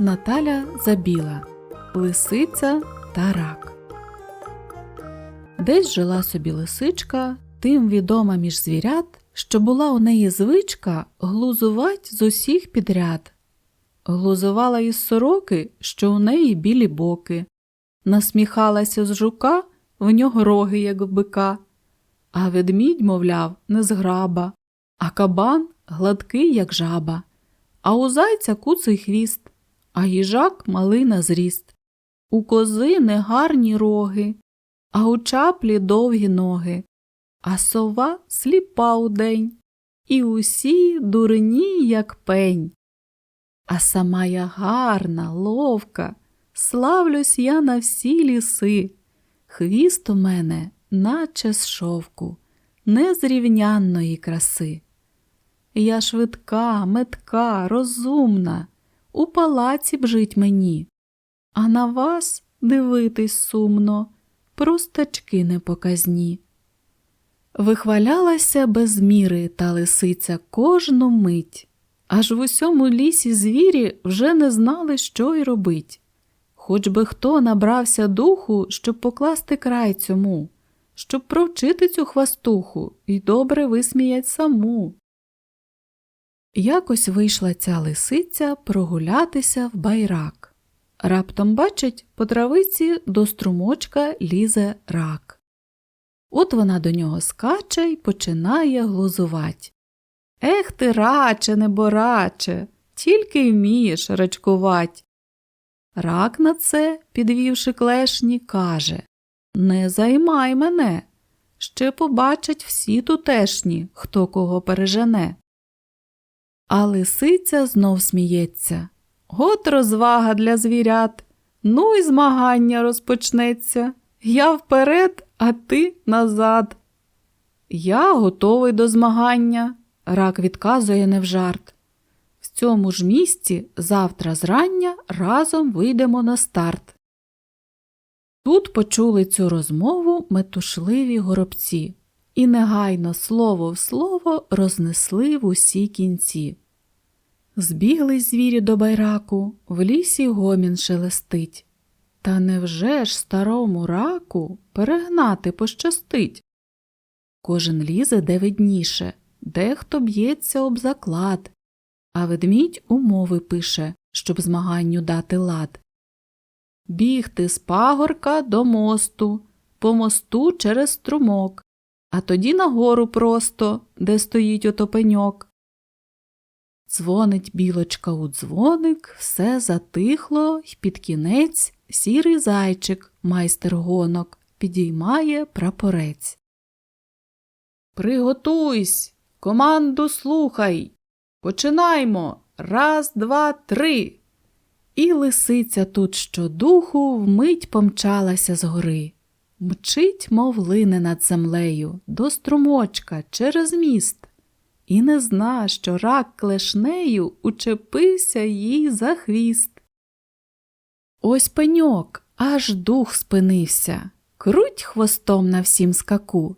Наталя Забіла. Лисиця та рак. Десь жила собі лисичка, тим відома між звірят, що була у неї звичка глузувать з усіх підряд. Глузувала із сороки, що у неї білі боки, насміхалася з жука, в нього роги, як в бика, а ведмідь, мовляв, не зграба, а кабан гладкий, як жаба, а у зайця куций хвіст, а їжак малий на зріст. У кози негарні роги, а у чаплі довгі ноги, а сова сліпа удень, і усі дурні, як пень. А сама я гарна, ловка, славлюсь я на всі ліси. Хвіст у мене, наче з шовку, незрівнянної краси. Я швидка, метка, розумна, у палаці б жить мені, а на вас дивитись сумно, простачки непоказні. Вихвалялася без міри та лисиця кожну мить, аж в усьому лісі звірі вже не знали, що й робить. Хоч би хто набрався духу, щоб покласти край цьому, щоб провчити цю хвастуху і добре висміять саму. Якось вийшла ця лисиця прогулятися в байрак. Раптом бачить, по травиці до струмочка лізе рак. От вона до нього скаче й починає глузувать. Ех ти, раче, небораче, тільки й вмієш рачкувать. Рак на це, підвівши клешні, каже Не займай мене. Ще побачать всі тутешні, хто кого пережене. А лисиця знов сміється. От розвага для звірят. Ну й змагання розпочнеться. Я вперед, а ти назад. Я готовий до змагання, рак відказує не в жарт. В цьому ж місці завтра зрання разом вийдемо на старт. Тут почули цю розмову метушливі горобці і негайно слово в слово рознесли в усі кінці. Збігли звірі до байраку, в лісі гомін шелестить. Та невже ж старому раку перегнати пощастить? Кожен лізе де видніше, дехто б'ється об заклад, а ведмідь умови пише, щоб змаганню дати лад. Бігти з пагорка до мосту, по мосту через струмок, а тоді нагору просто, де стоїть отопеньок. Дзвонить білочка у дзвоник, все затихло, й під кінець сірий зайчик, майстер гонок, підіймає прапорець. Приготуйсь, команду слухай. Починаймо. Раз, два, три. І лисиця тут щодуху вмить помчалася з гори. Мчить, мов лине над землею, до струмочка через міст і не зна, що рак клешнею учепився їй за хвіст. Ось пеньок, аж дух спинився, круть хвостом на всім скаку.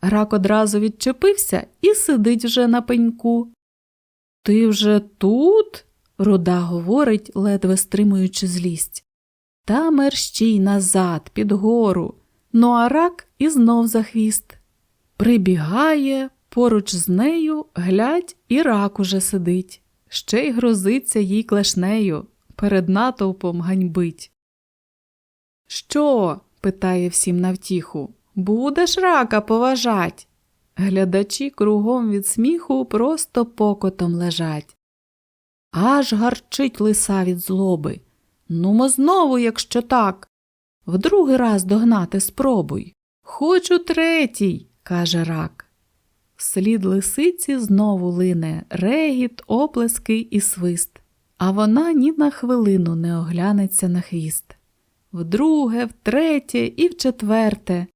Рак одразу відчепився і сидить вже на пеньку. Ти вже тут? руда говорить, ледве стримуючи злість. Та мерщій назад, під гору. Ну а рак і знов за хвіст. Прибігає, Поруч з нею глядь і рак уже сидить, ще й грозиться їй клешнею, перед натовпом ганьбить. Що? питає всім навтіху. Будеш рака поважать? Глядачі кругом від сміху просто покотом лежать. Аж гарчить лиса від злоби. Нумо знову, якщо так. В другий раз догнати спробуй. Хочу третій, каже рак. Слід лисиці знову лине регіт, оплески і свист, а вона ні на хвилину не оглянеться на хвіст. Вдруге, втретє і вчетверте.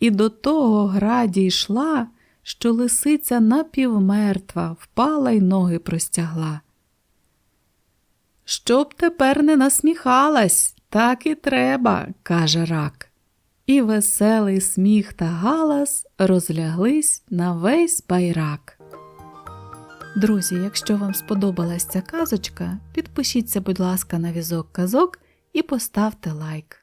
І до того гра дійшла, що лисиця напівмертва впала й ноги простягла. Щоб тепер не насміхалась, так і треба, каже рак і веселий сміх та галас розляглись на весь байрак. Друзі, якщо вам сподобалась ця казочка, підпишіться, будь ласка, на візок казок і поставте лайк.